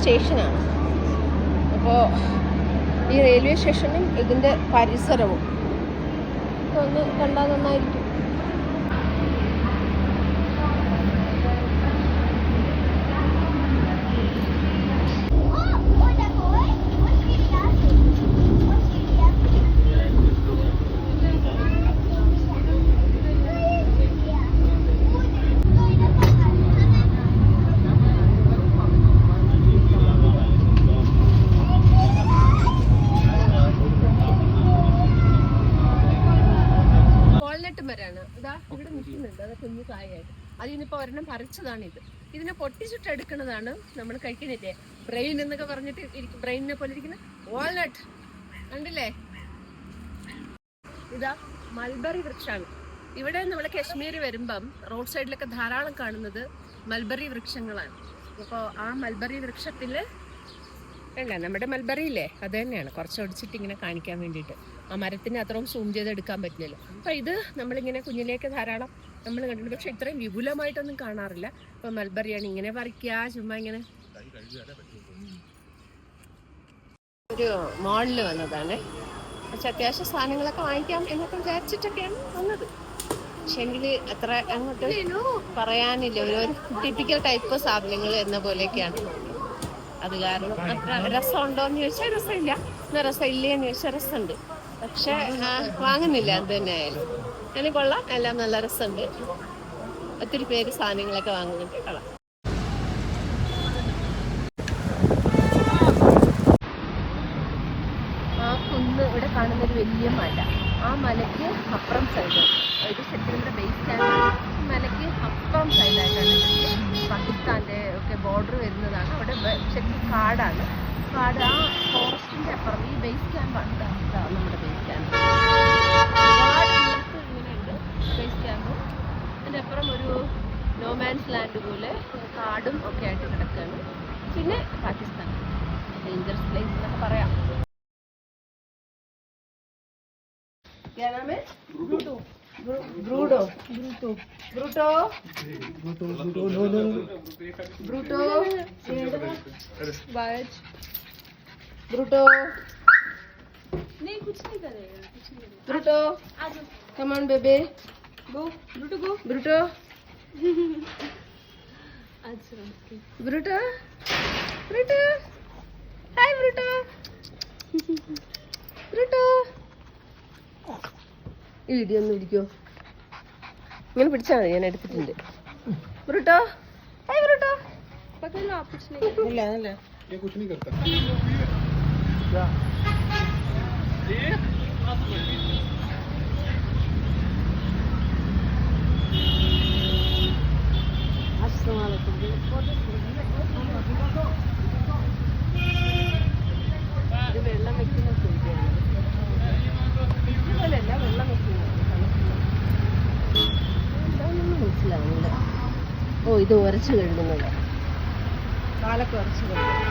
സ്റ്റേഷനാണ്. അപ്പോൾ ഈ റെയിൽവേ സ്റ്റേഷനും ഇതിന്റെ പരിസരവും. ഒന്ന് കണ്ടാൽ നന്നായിരിക്കും. മരാണ് ഇതാ ഇവിടെ നിൽക്കുന്നുണ്ട്. അത് കുഞ്ഞു കായായിട്ട്. അതിനിപ്പോ ഒരെണ്ണം പറിച്ചതാണ് ഇത് ഇതിനെ പൊട്ടിച്ചിട്ട് എടുക്കുന്നതാണ് നമ്മൾ കഴിക്കണില്ലേ? ബ്രെയിൻ എന്നൊക്കെ പറഞ്ഞിട്ട് ഇരിക്കും ബ്രെയിനിനെ പോലെ ഇരിക്കുന്ന വാൾനട്ട് കണ്ടില്ലേ? ഇതാ മൽബറി വൃക്ഷമാണ് ഇവിടെ നമ്മൾ കശ്മീർ വരുമ്പം റോഡ് സൈഡിലൊക്കെ ധാരാളം കാണുന്നത് മൽബറി വൃക്ഷങ്ങളാണ്. അപ്പോൾ ആ മൽബറി വൃക്ഷത്തിൽ അല്ല നമ്മുടെ മൽബറി ഇല്ലേ? അത് തന്നെയാണ്. കുറച്ച് ഒടിച്ചിട്ട് ഇങ്ങനെ കാണിക്കാൻ വേണ്ടിയിട്ട്. ആ മരത്തിന് അത്രയും സൂം ചെയ്ത് എടുക്കാൻ പറ്റില്ലല്ലോ. അപ്പോൾ ഇത് നമ്മളിങ്ങനെ കുഞ്ഞിലേക്ക് ധാരാളം നമ്മൾ കണ്ടിട്ടുണ്ട്. പക്ഷെ ഇത്രയും വിപുലമായിട്ടൊന്നും കാണാറില്ല. ഇപ്പോൾ മൽബറിയാണ് ഇങ്ങനെ പറിക്കുക ചുമ്മാ ഇങ്ങനെ. ഒരു മോളിൽ വന്നതാണ്. പക്ഷെ അത്യാവശ്യം സാധനങ്ങളൊക്കെ വാങ്ങിക്കാം എന്നൊക്കെ വിചാരിച്ചിട്ടൊക്കെയാണ് വന്നത്. പക്ഷെങ്കിൽ അത്ര അങ്ങോട്ട് പറയാനില്ല. ഒരു ടിപ്പിക്കൽ ടൈപ്പ് സാധനങ്ങൾ എന്ന പോലെയൊക്കെയാണ് അത് കാരണം അത്ര രസമുണ്ടോ എന്ന് ചോദിച്ചാൽ രസമില്ല. എന്നാ രസമില്ലേ എന്ന് ചോദിച്ചാൽ രസമുണ്ട്. പക്ഷെ വാങ്ങുന്നില്ല അത് തന്നെ ആയാലും അതിന് കൊള്ളാം. എല്ലാം നല്ല രസമുണ്ട്. ഒത്തിരി പേര് സാധനങ്ങളൊക്കെ വാങ്ങുന്നുണ്ട്. കൊള്ളാം. ആ കുന്ന് ഇവിടെ കാണുന്ന വലിയ മല. ആ മലയ്ക്ക് അപ്പുറം സൈഡ് ഒരു ശരിക്കും ബേസ് ആണ്. മലയ്ക്ക് അപ്പുറം സൈഡായിട്ടാണ് പാകിസ്ഥാന്റെ ഒക്കെ ബോർഡർ വരുന്നതാണ്. അവിടെ കാടാണ് കാട് ആ ഫോറസ്റ്റിൻ്റെ അപ്പുറം ഈ ബേസ് ക്യാമ്പാണ് ഇതാ ഇതാ നമ്മുടെ ബേസ് ക്യാമ്പ് ഒരുപാട് ദൂരത്ത് ഇങ്ങനെയുണ്ട് ബേസ് ക്യാമ്പും അതിൻ്റെ അപ്പുറം ഒരു നോമാൻസ് ലാൻഡ് പോലെ കാടും ഒക്കെ ആയിട്ട് കിടക്കുകയാണ് പിന്നെ പാകിസ്ഥാൻ ഡേഞ്ചറസ് പ്ലേസ് എന്നൊക്കെ പറയാം क्या नाम है ब्रूटो ब्रूडो ब्रूटो ब्रूटो ब्रूटो बाज ब्रूटो नहीं कुछ नहीं करेगा कुछ नहीं ब्रूटो आ जाओ। कम ऑन बेबी गो ब्रूटो गो। ब्रूटो अच्छा ब्रूटो ब्रूटो। ഈ ഇടിയൊന്നും ഇടിക്കോ ഇങ്ങനെ പിടിച്ചാൽ മതി ഞാൻ എടുത്തിട്ടുണ്ട്. ബ്രൂട്ടോ ഏ ബ്രൂട്ടോ ഇല്ല ഇല്ല ഓ ഇത് ഉരച്ച് കഴുകുന്നത്. കാലൊക്കെ ഉരച്ച് കഴുകുന്നത്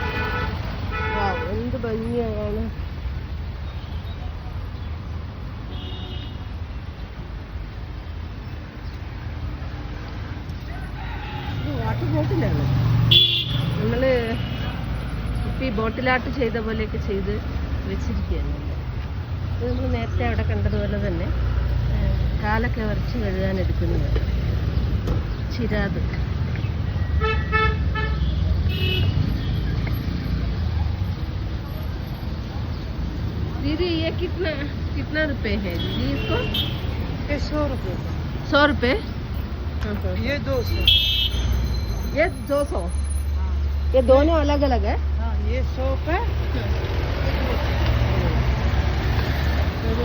വാവ് എന്ത് ഭംഗിയാണ്. വാട്ടർ ബോട്ടിലാണ് ഇപ്പം ഈ ബോട്ടിലാട്ട് ചെയ്ത പോലെയൊക്കെ ചെയ്ത് വെച്ചിരിക്കുകയാണ്. ഇത് നമ്മൾ നേരത്തെ അവിടെ കണ്ടതുപോലെ തന്നെ ആ, കാലൊക്കെ വരച്ച് കഴുകാൻ എടുക്കുന്നത് ചിരാത് दीदी ये कितना कितना रुपए है दीदी इसको ये सौ रुपये सौ रुपए हाँ, हाँ। ये दो सौ ये दो सौ ये दोनों अलग अलग है हाँ ये सौ पे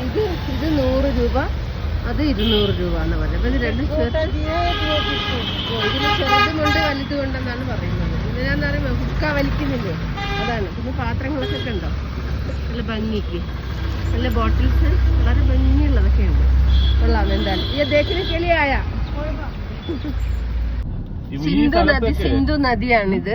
ഇത് ഇത് നൂറ് രൂപ അത് ഇരുന്നൂറ് രൂപ എന്ന് പറഞ്ഞത് അപ്പൊ ഇത് രണ്ടും ചേർത്ത് दिया दो बिस्कुट ഓ, ഇതിന് ചെറുതുമുണ്ട് വലുതുമുണ്ടെന്നാണ് പറയുന്നത് ഇതിനാന്ന് പറയുമ്പോൾ ഹുക്ക വലിക്കുന്നില്ലേ അതാണ് പിന്നെ പാത്രങ്ങളൊക്കെ കണ്ടോ നല്ല ഭംഗിക്ക് നല്ല ബോട്ടിൽസ് വളരെ ഭംഗിയുള്ളതൊക്കെ ഉണ്ട്. കൊള്ളാം എന്തായാലും. ഈ കിളിയായ. സിന്ധു നദി സിന്ധു നദിയാണിത്.